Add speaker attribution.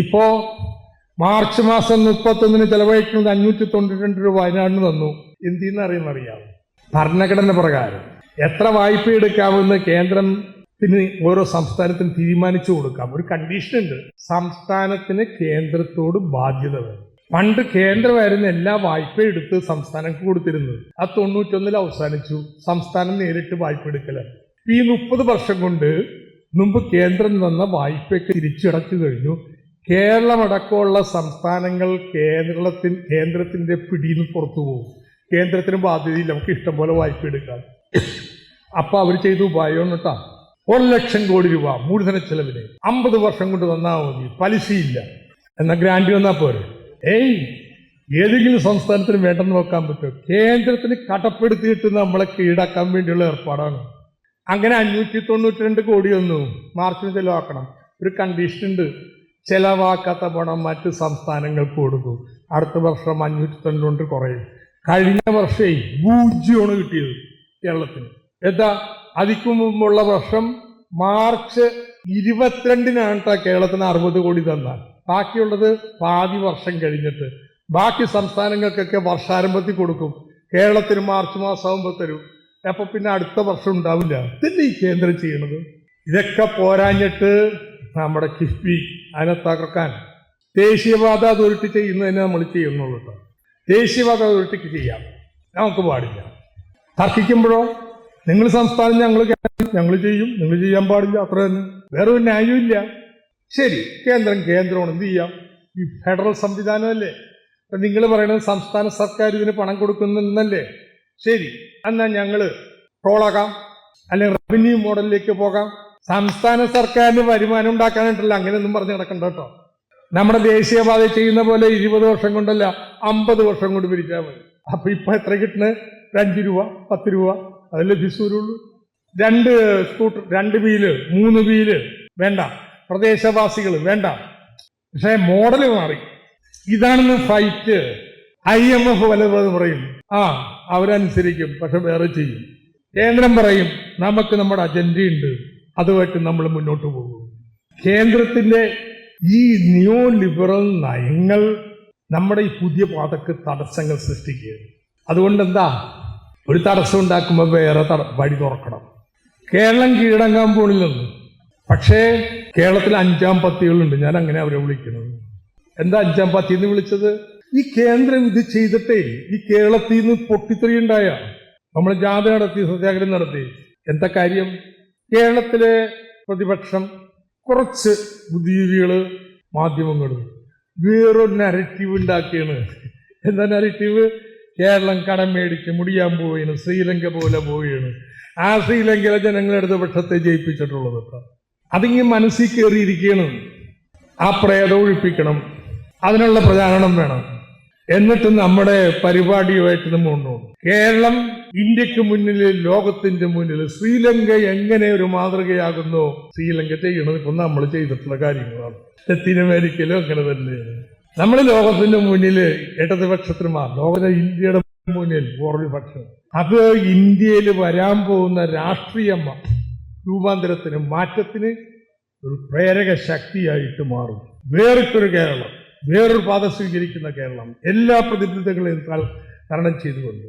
Speaker 1: ഇപ്പോ മാർച്ച് മാസം മുപ്പത്തൊന്നിന് ചെലവഴിക്കുന്നത് അഞ്ഞൂറ്റി തൊണ്ണൂറ്റി രൂപ വയനാടിന് തന്നു എന്തിന്ന് അറിയുന്നറിയാം ഭരണഘടന പ്രകാരം എത്ര വായ്പ എടുക്കാമെന്ന് കേന്ദ്രത്തിന് ഓരോ സംസ്ഥാനത്തിന് തീരുമാനിച്ചു കൊടുക്കാം. ഒരു കണ്ടീഷൻ ഉണ്ട്. സംസ്ഥാനത്തിന് കേന്ദ്രത്തോട് ബാധ്യത വേണം. പണ്ട് കേന്ദ്രമായിരുന്നു എല്ലാ വായ്പ എടുത്ത് സംസ്ഥാനങ്ങൾക്ക് കൊടുത്തിരുന്നത്. ആ തൊണ്ണൂറ്റൊന്നിൽ അവസാനിച്ചു. സംസ്ഥാനം നേരിട്ട് വായ്പ എടുക്കലാണ് ഈ മുപ്പത് വർഷം കൊണ്ട് മുമ്പ് കേന്ദ്രം തന്ന വായ്പയൊക്കെ തിരിച്ചടച്ചു കഴിഞ്ഞു. കേരളമടക്കമുള്ള സംസ്ഥാനങ്ങൾ കേരളത്തിൽ കേന്ദ്രത്തിന്റെ പിടിയിൽ നിന്ന് പുറത്തു പോകും. കേന്ദ്രത്തിന് ബാധ്യതയില്ല നമുക്ക് ഇഷ്ടം പോലെ വായ്പ എടുക്കാം. അപ്പൊ അവർ ചെയ്തു ഉപായം കേട്ടാ ഒരു ലക്ഷം കോടി രൂപ മൂലധന ചെലവിന് അമ്പത് വർഷം കൊണ്ട് തന്നാൽ മതി പലിശയില്ല. എന്നാൽ ഗ്രാൻഡ് വന്നാൽ പോരെ. ഏയ് ഏതെങ്കിലും സംസ്ഥാനത്തിന് വേണ്ടെന്ന് നോക്കാൻ പറ്റുമോ? കേന്ദ്രത്തിന് കടപ്പെടുത്തിയിട്ട് നമ്മളെ കീഴടക്കാൻ വേണ്ടിയുള്ള ഏർപ്പാടാണ്. അങ്ങനെ അഞ്ഞൂറ്റി തൊണ്ണൂറ്റി രണ്ട് കോടി ഒന്നും മാർച്ചിന് ചെലവാക്കണം. ഒരു കണ്ടീഷൻ ഉണ്ട്. ചെലവാക്കാത്ത പണം മറ്റ് സംസ്ഥാനങ്ങൾക്ക് കൊടുക്കും. അടുത്ത വർഷം അഞ്ഞൂറ്റി തൊണ്ണൂറ് കുറയും. കഴിഞ്ഞ വർഷേ പൂജ്യമാണ് കിട്ടിയത് കേരളത്തിന്. എന്താ? അതിക്കു മുമ്പുള്ള വർഷം മാർച്ച് ഇരുപത്തിരണ്ടിനാണ് കേരളത്തിന് അറുപത് കോടി തന്നാൽ. ബാക്കിയുള്ളത് പാതി വർഷം കഴിഞ്ഞിട്ട്. ബാക്കി സംസ്ഥാനങ്ങൾക്കൊക്കെ വർഷാരംഭത്തിൽ കൊടുക്കും. കേരളത്തിന് മാർച്ച് മാസമാകുമ്പോൾ തരും. അപ്പൊ പിന്നെ അടുത്ത വർഷം ഉണ്ടാവില്ല. ഇതല്ലേ ഈ കേന്ദ്രം ചെയ്യണത് ഇതൊക്കെ പോരാഞ്ഞിട്ട് നമ്മുടെ കിഫ്ബി അതിനെ തകർക്കാൻ. ദേശീയപാത അതോറിറ്റി ചെയ്യുന്നതിന് നമ്മൾ ചെയ്യുന്നുള്ളൂ കേട്ടോ. ദേശീയപാത അതോറിറ്റിക്ക് ചെയ്യാം. നമുക്ക് പാടില്ല. തർക്കിക്കുമ്പോഴോ? നിങ്ങൾ സംസ്ഥാനം ഞങ്ങൾ ഞങ്ങൾ ചെയ്യും. നിങ്ങൾ ചെയ്യാൻ പാടില്ല അത്ര തന്നെ. വേറെ ഒരു ന്യായമില്ല ശരി കേന്ദ്രം കേന്ദ്രമാണ്. എന്ത് ചെയ്യാം? ഈ ഫെഡറൽ സംവിധാനമല്ലേ? നിങ്ങൾ പറയുന്നത് സംസ്ഥാന സർക്കാർ ഇതിന് പണം കൊടുക്കുന്നെന്നല്ലേ ശരി എന്നാൽ ഞങ്ങൾ ട്രോളാക്കാം അല്ലെങ്കിൽ റവന്യൂ മോഡലിലേക്ക് പോകാം. സംസ്ഥാന സർക്കാരിന് വരുമാനം ഉണ്ടാക്കാനായിട്ടല്ല അങ്ങനെയൊന്നും പറഞ്ഞ് നടക്കണ്ട കേട്ടോ. നമ്മുടെ ദേശീയപാത ചെയ്യുന്ന പോലെ ഇരുപത് വർഷം കൊണ്ടല്ല അമ്പത് വർഷം കൊണ്ട് പിരിച്ചാൽ മതി. അപ്പൊ ഇപ്പൊ എത്ര ഒരു അഞ്ച് രൂപ പത്ത് രൂപ അതല്ലേ ഫീസ് രണ്ട് സ്കൂട്ടർ രണ്ട് വീൽ മൂന്ന് വീൽ വേണ്ട. പ്രദേശവാസികൾ വേണ്ട. പക്ഷേ മോഡൽ മാറി. ഇതാണെന്ന് ഫൈറ്റ്. ഐ എം എഫ് വല്ലതും പറയും. ആ അവരനുസരിക്കും പക്ഷെ വേറെ ചെയ്യും. കേന്ദ്രം പറയും നമുക്ക് നമ്മുടെ അജണ്ടയുണ്ട്. അതുമായിട്ട് നമ്മൾ മുന്നോട്ട് പോകും. കേന്ദ്രത്തിന്റെ ഈ നിയോ ലിബറൽ നയങ്ങൾ നമ്മുടെ ഈ പുതിയ പാതക്ക് തടസ്സങ്ങൾ സൃഷ്ടിക്കുകയാണ് അതുകൊണ്ട് എന്താ ഒരു തടസ്സം ഉണ്ടാക്കുമ്പോൾ വേറെ തട വഴി തുറക്കണം. കേരളം കീഴടങ്ങാൻ പോണില്ലെന്ന്. പക്ഷേ കേരളത്തിൽ അഞ്ചാം പത്തികളുണ്ട്. ഞാൻ അങ്ങനെ അവരെ വിളിക്കുന്നത്. എന്താ അഞ്ചാം പത്തി എന്ന് വിളിച്ചത്? ഈ കേന്ദ്രം ഇത് ചെയ്തിട്ടേ ഈ കേരളത്തിൽ നിന്ന് പൊട്ടിത്തെറിയുണ്ടായ. നമ്മൾ ജാഥ നടത്തി സത്യാഗ്രഹം നടത്തി. എന്താ കാര്യം? കേരളത്തിലെ പ്രതിപക്ഷം കുറച്ച് ബുദ്ധിജീവികൾ മാധ്യമങ്ങളും വേറൊരു നരറ്റീവ് ഉണ്ടാക്കിയാണ്. എന്താ നരറ്റീവ് കേരളം കടം മേടിച്ച് മുടിയാൻ പോവുകയാണ്. ശ്രീലങ്ക പോലെ പോവുകയാണ്. ആ ശ്രീലങ്കയിലെ ജനങ്ങളുടെ പക്ഷത്തെ ജയിപ്പിച്ചിട്ടുള്ളത് അതിങ്ങനെ മനസ്സിൽ കയറിയിരിക്കുകയാണ്. ആ പ്രേതം ഒഴിപ്പിക്കണം. അതിനുള്ള പ്രചാരണം വേണം. എന്നിട്ട് നമ്മുടെ പരിപാടിയുമായിട്ട് കൊണ്ടുപോകും കേരളം ഇന്ത്യയ്ക്ക് മുന്നിൽ ലോകത്തിന്റെ മുന്നിൽ ശ്രീലങ്ക എങ്ങനെ ഒരു മാതൃകയാകുന്നു ശ്രീലങ്ക ചെയ്യണത് ഇപ്പൊ നമ്മൾ ചെയ്തിട്ടുള്ള കാര്യങ്ങളാണ്. ലത്തീൻ അമേരിക്കയിലും അങ്ങനെ തന്നെയാണ്. നമ്മൾ ലോകത്തിന്റെ മുന്നിൽ ഇടതുപക്ഷത്തിന് മാ ലോക ഇന്ത്യയുടെ മുന്നിൽ പക്ഷം അത് ഇന്ത്യയിൽ വരാൻ പോകുന്ന രാഷ്ട്രീയ രൂപാന്തരത്തിന് മാറ്റത്തിന് ഒരു പ്രേരക ശക്തിയായിട്ട് മാറും. വേറിട്ടൊരു കേരളം. വേറൊരു പാത സ്വീകരിക്കുന്ന കേരളം. എല്ലാ പ്രതിബദ്ധതകളെയും തരണം ചെയ്തുകൊണ്ട്